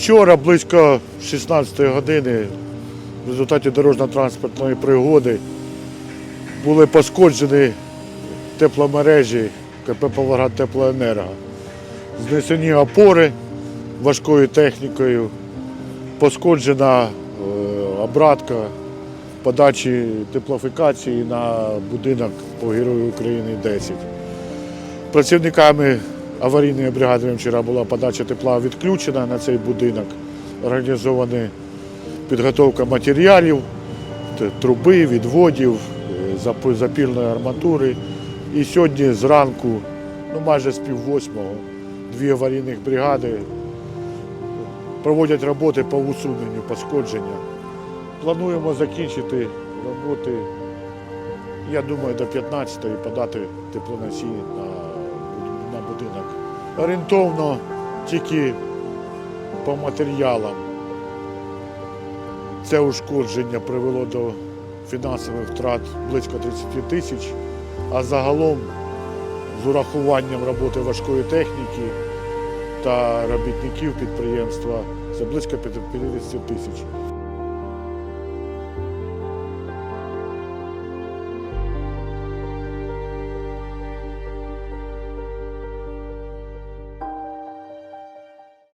Вчора близько 16 години в результаті дорожньо-транспортної пригоди були пошкоджені тепломережі КП Павлоград Теплоенерго. Знесені опори важкою технікою, пошкоджена е, обратка подачі теплофікації на будинок по Герою України 10. Працівниками аварійної бригади вчора була подача тепла відключена на цей будинок. Організована підготовка матеріалів, труби, відводів, е, запільної арматури. І сьогодні зранку, ну майже з пів восьмого, дві аварійних бригади проводять роботи по усуненню пошкодження. Плануємо закінчити роботи, я думаю, до 15-ї подати теплоносій на. Орієнтовно тільки по матеріалам це ушкодження привело до фінансових втрат близько 30 тисяч, а загалом з урахуванням роботи важкої техніки та робітників підприємства це близько 50 тисяч.